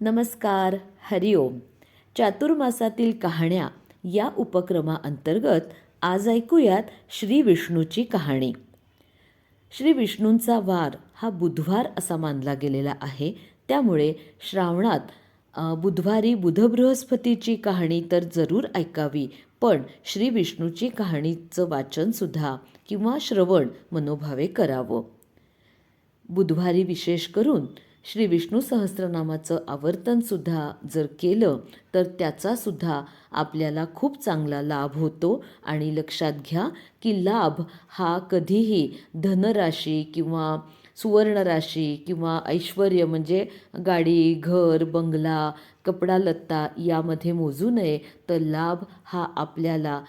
नमस्कार हरिओम चातुर्मासातील कहाण्या या उपक्रमाअंतर्गत आज ऐकूयात श्री विष्णूची कहाणी. श्री विष्णूंचा वार हा बुधवार असा मानला गेलेला आहे. त्यामुळे श्रावणात बुधवारी बुधबृहस्पतीची कहाणी तर जरूर ऐकावी पण श्री विष्णूची कहाणीचं वाचनसुद्धा किंवा श्रवण मनोभावे करावं. बुधवारी विशेष करून श्री विष्णू सहस्रनामाचं आवर्तनसुद्धा जर केलं तर त्याचासुद्धा आपल्याला खूप चांगला लाभ होतो. आणि लक्षात घ्या की लाभ हा कधीही धनराशी किंवा सुवर्णराशी किंवा ऐश्वर म्हणजे गाडी घर बंगला कपडा लत्ता यामध्ये मोजू नये तर लाभ हा आपल्याला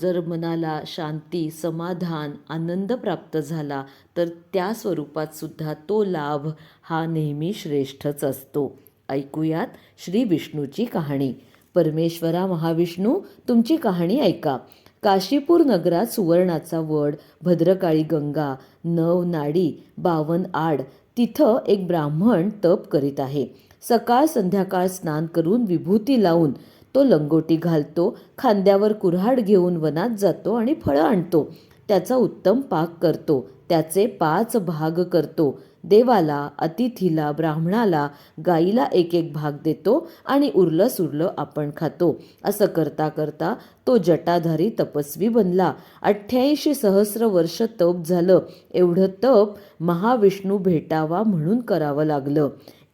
जर मनाला शांती समाधान आनंद प्राप्त झाला तर त्या स्वरूपात सुद्धा तो लाभ हा नेहमी श्रेष्ठच असतो. ऐकूयात श्री विष्णूची कहाणी. परमेश्वरा महाविष्णू तुमची कहाणी ऐका. काशीपूर नगरात सुवर्णाचा वड भद्रकाळी गंगा नव नाडी बावन आड तिथं एक ब्राह्मण तप करीत आहे. सकाळ संध्याकाळ स्नान करून विभूती लावून तो लंगोटी घालतो खांद्यावर कुऱ्हाड घेऊन वनात जातो आणि फळं आणतो. त्याचा उत्तम पाक करतो. त्याचे पाच भाग करतो. देवाला अतिथीला ब्राह्मणाला गाईला एक एक भाग देतो आणि उरलं सुरलं आपण खातो. असं करता करता तो जटाधारी तपस्वी बनला. अठ्ठ्याऐंशी सहस्र वर्ष तप झालं. एवढं तप महाविष्णू भेटावा म्हणून करावं लागलं.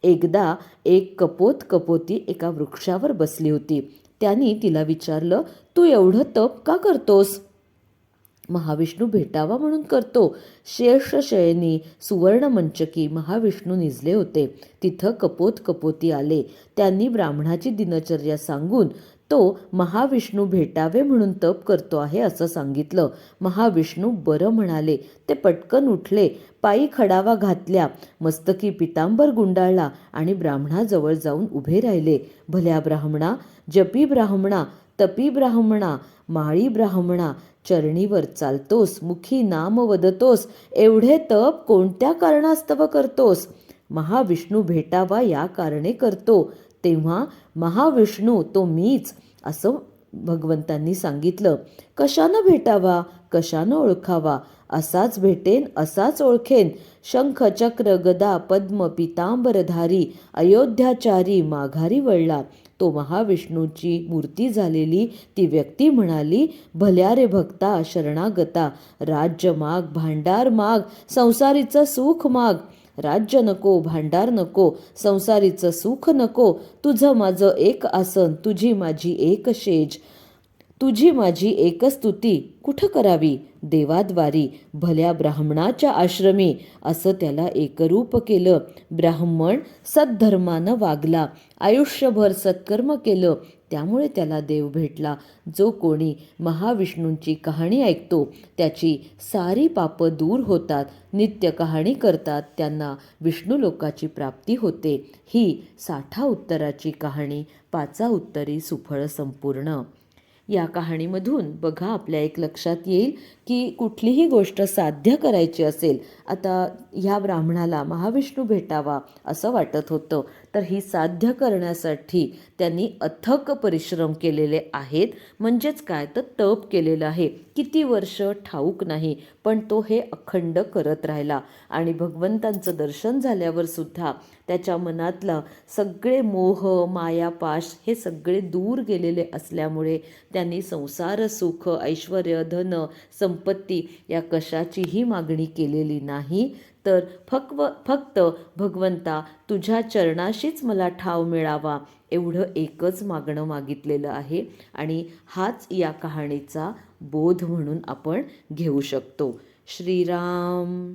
एकदा एक कपोत कपोती एका वृक्षावर बसली होती. त्यांनी तिला विचारलं तू एवढं तप का करतोस? महाविष्णू भेटावा म्हणून करतो. शेष शयनी सुवर्णमंचकी महाविष्णू निजले होते. तिथं कपोत कपोती आले. त्यांनी ब्राह्मणाची दिनचर्या सांगून तो महाविष्णू भेटावे म्हणून तप करतो आहे असं सांगितलं. महाविष्णू बरं म्हणाले. ते पटकन उठले. पायी खडावा घातल्या. मस्तकी पितांबर गुंडाळला आणि ब्राह्मणाजवळ जाऊन उभे राहिले. भल्या ब्राह्मणा जपी ब्राह्मणा तपी ब्राह्मणा माळी ब्राह्मणा चरणीवर चालतोस मुखी नाम वदतोस एवढे तप कोणत्या कारणास्तव करतोस? महाविष्णू भेटावा या कारणे करतो. तेव्हा महाविष्णू तो मीच असं भगवंतांनी सांगितलं. कशानं भेटावा? कशानं ओळखावा? असाच भेटेन असाच ओळखेन. शंख चक्र गदा पद्म पितांबरधारी अयोध्याचारी माघारी वळला. तो महाविष्णूची मूर्ती झालेली ती व्यक्ती म्हणाली भल्या रे भक्ता शरणागता. राज्य माग भांडार माग संसारीचं सुख माग. राज्य नको भांडार नको संसारीचं सुख नको तुझं माझं एक आसन तुझी माझी एक शेज. तुझी माझी एक स्तुती कुठं करावी? देवाद्वारी. भल्या ब्राह्मणाच्या आश्रमी. असं त्याला एकरूप केलं. ब्राह्मण सद्धर्मानं वागला. आयुष्यभर सत्कर्म केलं. त्यामुळे त्याला देव भेटला. जो कोणी महाविष्णूंची कहाणी ऐकतो त्याची सारी पापं दूर होतात. नित्य कहाणी करतात. त्यांना विष्णू लोकाची प्राप्ती होते. ही साठा उत्तराची कहाणी. पाचा उत्तरी सुफळ संपूर्ण. या कहाणीमधून बघा आपल्या एक लक्षात येईल की कुठलीही गोष्ट साध्य करायची असेल आता ह्या ब्राह्मणाला महाविष्णू भेटावा असं वाटत होतं. तर ही साध्य करण्यासाठी त्यांनी अथक परिश्रम केलेले आहेत. म्हणजेच काय? तर तप केलेलं आहे. किती वर्ष? ठाऊक नाही. पण तो हे अखंड करत राहिला. आणि भगवंतांचं दर्शन झाल्यावर सुद्धा त्याच्या मनातला सगळे मोह मायापाश हे सगळे दूर गेलेले असल्यामुळे त्यांनी संसार सुख ऐश्वर धन संपत्ती या कशाचीही मागणी केलेली नाही. तर फक्व फक्त भगवंता तुझ्या चरणाशीच मला ठाव मिळावा एवढं एकच मागणं मागितलेलं आहे आणि हाच या कहाणीचा बोध म्हणून आपण घेऊ शकतो. श्रीराम.